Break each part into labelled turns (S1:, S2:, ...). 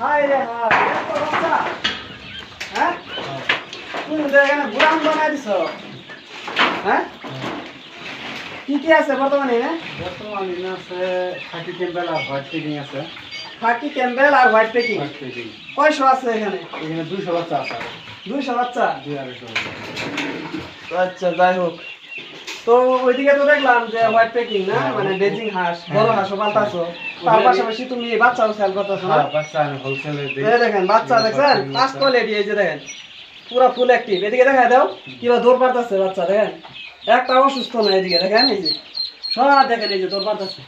S1: রে হ্যাঁ। তুমি তো এখানে গুড়াম বানাই দিছ। হ্যাঁ? কি কি আছে বর্তমানে?
S2: বর্তমান আছে খাকি ক্যাম্বেল আর হোয়াইট টেকিং আছে।
S1: খাকি ক্যাম্বেল আর হোয়াইট পেকিং। কয়শো আছে এখানে?
S2: এখানে দুইশো বাচ্চা আছে।
S1: দুইশো বাচ্চা?
S2: দুই আড়াইশো
S1: আচ্ছা যাই হোক। তো ওইদিকে তো দেখলাম যে হোয়াইট পেকিং না? মানে বেজিং হাঁস বড় হাঁসও পাল্টাছো তার পাশাপাশি তুমি বাচ্চাও সেল করতেছো না?
S2: হ্যাঁ বাচ্চা আমি হোলসেলে দিই।
S1: দেখেন বাচ্চা দেখছেন? ফার্স্ট কোয়ালিটি এই যে দেখেন পুরো ফুল অ্যাক্টিভ এদিকে দেখা দাও কিবা দৌড় পারতেছে বাচ্চা দেখেন। একটা অসুস্থ না এদিকে দেখেন এই যে। সব দেখেন এই যে দৌড় পারতেছে।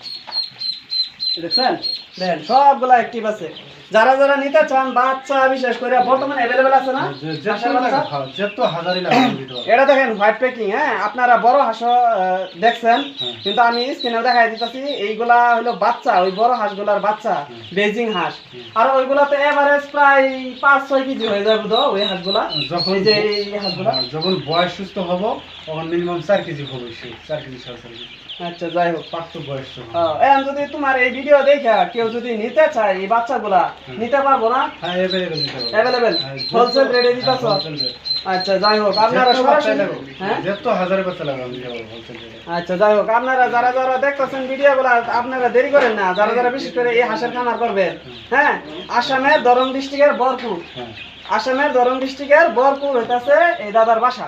S1: দেখছেন? দেখেন সবগুলা অ্যাক্টিভ আছে। যারা যারা নিতে চান বাচ্চা বিশেষ করে বর্তমানে অ্যাভেলেবেল আছে না?
S2: হ্যাঁ,
S1: এটা দেখেন হোয়াইট পেকিং হ্যাঁ? আপনারা বড় হাঁস দেখছেন
S2: হ্যাঁ।
S1: কিন্তু আমি স্ক্রিনে দেখাই দিতেছি এইগুলা হলো বাচ্চা ওই বড় হাঁসগুলার বাচ্চা বেজিং হাঁস। আর ওইগুলাতে এভারেজ প্রায় পাঁচ ছয় কেজি হয়ে যাবে তো ওই হাঁসগুলা?
S2: যখন
S1: এই যে হাঁসগুলা?
S2: হ্যাঁ, যখন বয়স সুস্থ হব তখন মিনিমাম চার কেজি হবে সে চার কেজি সাড়ে চার কেজি।
S1: আচ্ছা যাই হোক।
S2: বয়স
S1: এখন যদি তোমার এই ভিডিও দেখে কেউ যদি নিতে চায় এই বাচ্চাগুলা নিতে পারব না?
S2: হ্যাঁ।
S1: অ্যাভেলেবেল
S2: হ্যাঁ,
S1: হোলসেল রেটে
S2: হ্যাঁ,
S1: দিতেছো? আচ্ছা যাই হোক আপনারা সরাসরি হ্যাঁ?
S2: তো হাজারে বাচ্চা লাগবে
S1: আচ্ছা যাই হোক আপনারা যারা যারা দেখতেছেন ভিডিওগুলো আপনারা দেরি করেন না। যারা যারা বিশেষ করে এই হাঁসের খামার করবেন হ্যাঁ আসামের দরং ডিস্ট্রিক্টের বরপুর।
S2: হ্যাঁ।
S1: আসামের দরং ডিস্ট্রিক্টের বরপুর হইতাছে এই দাদার বাসা।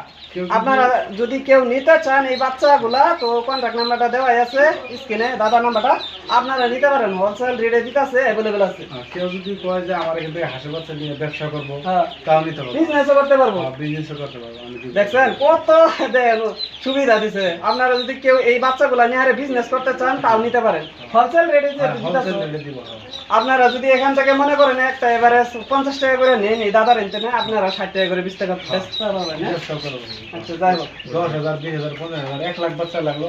S1: আপনারা যদি কেউ নিতে চান এই বাচ্চাগুলা তো কন্ট্যাক্ট নাম্বারটা দেওয়াই আছে স্ক্রিনে দাদার নাম্বারটা। আপনারা নিতে পারেন হোলসেল রেটে দিতেছে অ্যাভেলেবেল আছে।
S2: হ্যাঁ, কেউ যদি কয় যে আমার এখান থেকে হাঁসের বাচ্চা নিয়ে ব্যবসা করব
S1: হ্যাঁ।
S2: তাও নিতে পারব।
S1: বিজনেসও করতে পারব।
S2: বিজনেস করতে পারব
S1: দেখছেন কত সুবিধা দিছে। আপনারা যদি কেউ এই বাচ্চাগুলা নিয়ে আরে বিজনেস করতে চান তাও নিতে পারেন। হোলসেল রেটে
S2: হ্যাঁ, হ্যাঁ।
S1: আপনারা যদি এখান থেকে মনে করেন একটা এবারে পঞ্চাশ টাকা করে নেন এই দাদার ইন্টারনে আপনারা ষাট টাকা করে বিশ টাকা হ্যাঁ?
S2: করব।
S1: আচ্ছা যাই হোক।
S2: দশ হাজার বিশ হাজার পঞ্চাশ হাজার এক লাখ বাচ্চা লাগল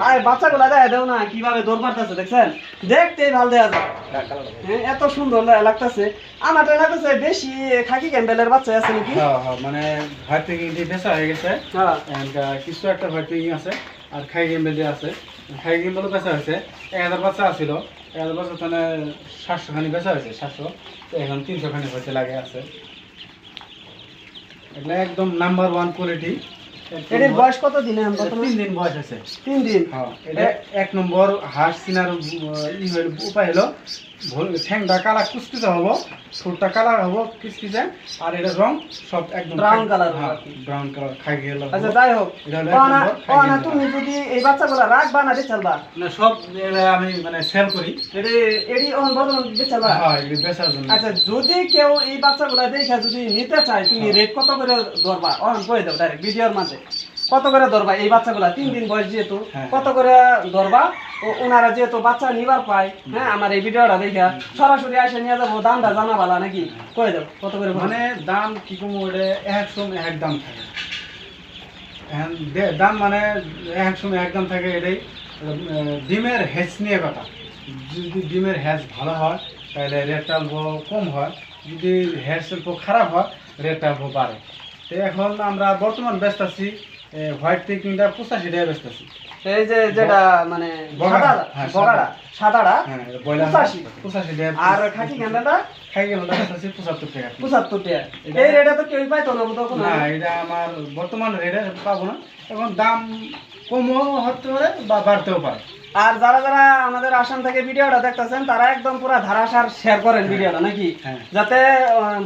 S1: আর বাচ্চাগুলা দেখা দেও না কীভাবে দৌড় মারতেছে দেখছেন? দেখতেই ভালো দেখা যায়। হ্যাঁ, এত সুন্দর লাগতেছে। আমার তো লাগতেছে বেশি খাকি ক্যাম্বেলের বাচ্চা আছে নাকি?
S2: হ্যাঁ হ্যাঁ মানে পেকিং দিয়ে বেচা হয়ে গেছে
S1: হ্যাঁ।
S2: কিছু একটা পেকিং আছে। আর খাই গেম যে আছে, খাই গেম বলে বেচা হয়েছে, এক হাজার বাচ্চা আসছিল এক হাজার বাচ্চা মানে সাতশো খানি বেচা হয়েছে, সাতশো। তো এখন তিনশো খানি হয়েছে, লাগে আছে। এগুলো একদম নাম্বার ওয়ান কোয়ালিটি
S1: এটির বয়স কত দিনে?
S2: তিন দিন বয়স আছে।
S1: তিন দিন?
S2: হ্যাঁ এটা এক নম্বর হাঁস চিনার উপায় হলো ভোল- ঠ্যাংটা কালা কুচকুচে হব ঠোঁটটা কালা হব কিচকিচে আর এটা রং সব একদম
S1: colour হবে
S2: ব্রাউন কালার খাই গেল।
S1: আচ্ছা যাই হোক
S2: এটা
S1: না তুমি যদি এই বাচ্চাগুলা রাখবা না বেচালবা
S2: না সব আমি মানে সেল করি।
S1: এটি এটি অন বর্তমান বেচালবা
S2: হ্যাঁ এগুলি বেচার জন্য।
S1: আচ্ছা যদি কেউ এই বাচ্চাগুলা দেখে যদি নিতে চায় তুমি রেট কত করে ধরবা? অন করে দাও ডাইরেক্ট ভিডিওর মাঝে। কত করে ধরবা? এই বাচ্চাগুলা তিন দিন বয়স যেহেতু
S2: হ্যাঁ।
S1: কত করে ধরবা? ও ওনারা যেহেতু বাচ্চা নিবার পায় হ্যাঁ আমার এই ভিডিওটা দেখে সরাসরি এসে নিয়ে যাব দামটা জানা ভালা নাকি? করে দাও কত করে মানে
S2: মানে দাম কি কম ওটা? এক সময় এক দাম থাকে দাম মানে এক সময় এক দাম থাকে এটাই। ডিমের হ্যাচ নিয়ে কথা। যদি ডিমের হ্যাচ ভালো হয় তাহলে রেটটা অল্প কম হয়। যদি হ্যাচ অল্প খারাপ হয় রেটটা অল্প বাড়ে। তো এখন আমরা বর্তমান ব্যস্ত আছি। হোয়াইট পেকিংটা পঁচাশি টাকা ব্যস্ত আছি।
S1: এই যে যেটা মানে
S2: বগাড়া, হ্যাঁ,
S1: সাদাটা।
S2: হ্যাঁ
S1: পঁচাশি।
S2: পঁচাশি টাকা
S1: আর খাকি ক্যান্ডালটা?
S2: খাই গেল ব্যস্ত আছি পঁচাত্তর টাকা
S1: পঁচাত্তর টাকা
S2: এটা-
S1: এই রেটে তো কেউই পাইতো না তখন
S2: না? এটা আমার বর্তমান রেটে পাবো না। এখন দাম কমও হতে পারে বা বাড়তেও পারে।
S1: আর যারা যারা আমাদের আসাম থেকে ভিডিওটা দেখতেছেন তারা একদম পুরো ধারাসার শেয়ার করেন ভিডিওটা নাকি
S2: হ্যাঁ।
S1: যাতে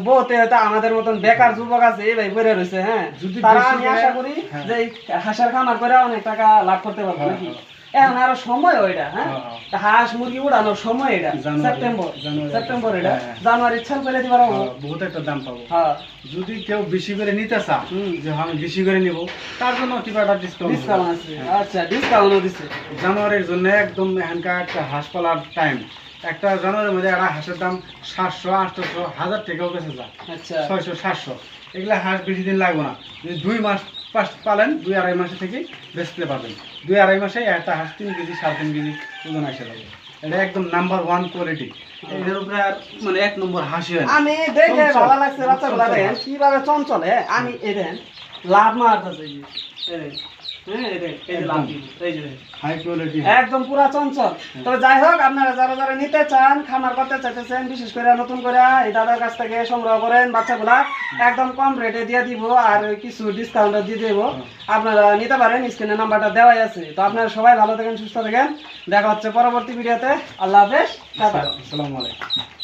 S1: বহুতে হয়তো আমাদের মতন বেকার যুবক আছে এই ভাই পড়ে রয়েছে হ্যাঁ তারা আমি আশা করি
S2: হ্যাঁ।
S1: যে এই হাঁসের খামার করে অনেক টাকা লাভ করতে পারব
S2: হ্যাঁ,
S1: নাকি
S2: হ্যাঁ।
S1: এখন আরও সময় ওইটা হ্যাঁ?
S2: হ্যাঁ, হ্যাঁ।
S1: হাঁস মুরগি উড়ানোর সময় এটা সেপ্টেম্বর সেপ্টেম্বর এটা।
S2: হ্যাঁ।
S1: জানুয়ারি ছাল পেলে দিবার
S2: বহুত একটা দাম পাবো।
S1: হ্যাঁ।
S2: যদি কেউ বেশি করে নিতে চা
S1: হুম।
S2: যে আমি বেশি করে নিব তার জন্য কিবা একটা ডিসকাউন্ট
S1: ডিসকাউন্ট আছে। আচ্ছা ডিসকাউন্টও দিচ্ছে
S2: জানুয়ারির জন্য একদম এখানকার একটা হাঁস পালার টাইম একটা জানুয়ারির মধ্যে একটা হাঁসের দাম সাতশো আটশো হাজার টাকাও বেঁচে যায়।
S1: আচ্ছা।
S2: ছয়শো সাতশো। এগুলা হাঁস বেশি দিন লাগবে না। যদি দুই মাস পালেন দুই আড়াই মাসে থেকে বেচতে পারবেন দুই আড়াই মাসে একটা হাঁস তিন কেজি সাড়ে তিন কেজি ওজন আসে লাগে এটা একদম নাম্বার ওয়ান কোয়ালিটি এদের উপরে আর মানে এক নম্বর হাসি হয়।
S1: আমি দেখে। ভালো লাগছে
S2: হাঁস।
S1: কীভাবে চঞ্চল হ্যাঁ আমি লাভ মারতেছে হ্যাঁ একদম। পুরা চঞ্চল। তবে যাই হোক আপনারা যারা যারা নিতে চান খামার করতে চাইতেছেন বিশেষ করে নতুন করে এই দাদার কাছ থেকে সংগ্রহ করেন বাচ্চাগুলা একদম কম রেটে দিয়ে দিব আর কিছু ডিসকাউন্ট দিয়ে দেবো। আপনারা নিতে পারেন স্ক্রিনে নাম্বারটা দেওয়াই আছে। তো আপনারা সবাই ভালো থাকেন সুস্থ থাকেন। দেখা হচ্ছে পরবর্তী ভিডিওতে আল্লাহ হাফেজ।
S2: আসসালামু আলাইকুম।